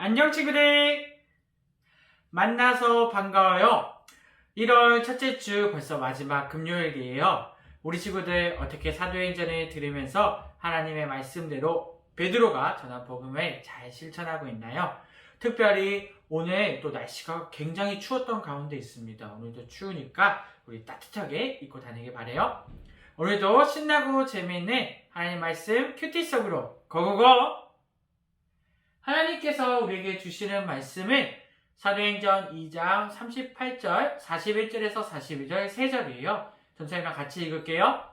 안녕 친구들! 만나서 반가워요. 1월 첫째 주 벌써 마지막 금요일이에요. 우리 친구들 어떻게 사도행전을 들으면서 하나님의 말씀대로 베드로가 전한 복음을 잘 실천하고 있나요? 특별히 오늘 또 날씨가 굉장히 추웠던 가운데 있습니다. 오늘도 추우니까 우리 따뜻하게 입고 다니길 바래요. 오늘도 신나고 재미있는 하나님 말씀 큐티 속으로 고고고! 하나님께서 우리에게 주시는 말씀은 사도행전 2장 38절, 41절에서 42절 3절이에요. 전사님랑 같이 읽을게요.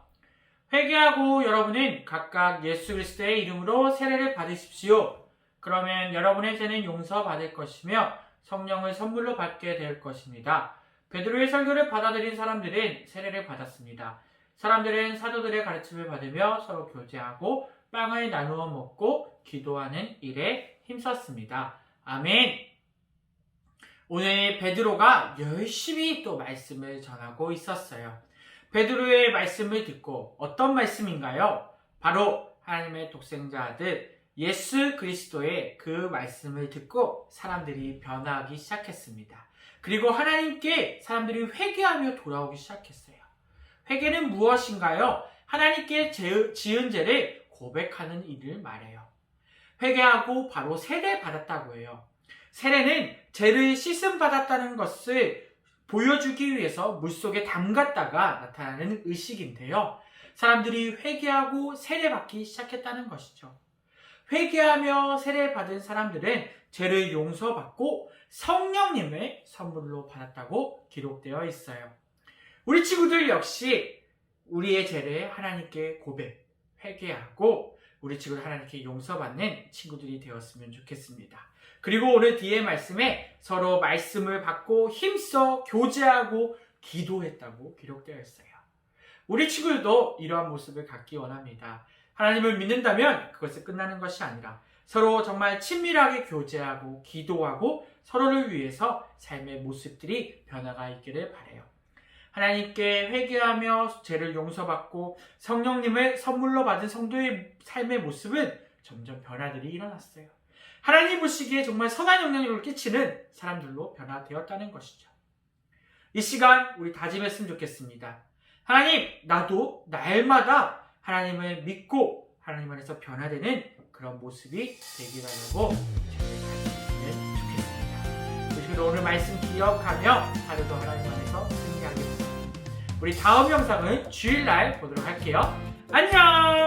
회개하고 여러분은 각각 예수 그리스도의 이름으로 세례를 받으십시오. 그러면 여러분의 죄는 용서받을 것이며 성령을 선물로 받게 될 것입니다. 베드로의 설교를 받아들인 사람들은 세례를 받았습니다. 사람들은 사도들의 가르침을 받으며 서로 교제하고 빵을 나누어 먹고 기도하는 일에 힘썼습니다. 아멘. 오늘 베드로가 열심히 또 말씀을 전하고 있었어요. 베드로의 말씀을 듣고 어떤 말씀인가요? 바로 하나님의 독생자 아들 예수 그리스도의 그 말씀을 듣고 사람들이 변화하기 시작했습니다. 그리고 하나님께 사람들이 회개하며 돌아오기 시작했어요. 회개는 무엇인가요? 하나님께 제- 지은 죄를 고백하는 일을 말해요. 회개하고 바로 세례 받았다고 해요. 세례는 죄를 씻음 받았다는 것을 보여주기 위해서 물속에 담갔다가 나타나는 의식인데요. 사람들이 회개하고 세례 받기 시작했다는 것이죠. 회개하며 세례 받은 사람들은 죄를 용서받고 성령님을 선물로 받았다고 기록되어 있어요. 우리 친구들 역시 우리의 죄를 하나님께 고백, 회개하고 우리 친구들 하나님께 용서받는 친구들이 되었으면 좋겠습니다. 그리고 오늘 뒤에 말씀에 서로 말씀을 받고 힘써 교제하고 기도했다고 기록되어 있어요. 우리 친구들도 이러한 모습을 갖기 원합니다. 하나님을 믿는다면 그것은 끝나는 것이 아니라 서로 정말 친밀하게 교제하고 기도하고 서로를 위해서 삶의 모습들이 변화가 있기를 바래요. 하나님께 회개하며 죄를 용서받고 성령님을 선물로 받은 성도의 삶의 모습은 점점 변화들이 일어났어요. 하나님 보시기에 정말 선한 영향력을 끼치는 사람들로 변화되었다는 것이죠. 이 시간 우리 다짐했으면 좋겠습니다. 하나님, 나도 날마다 하나님을 믿고 하나님 안에서 변화되는 그런 모습이 되기 하려고 준비했으면 좋겠습니다. 우리 오늘 말씀 기억하며 하루도 하나님 우리 다음 영상은 주일날 보도록 할게요. 안녕!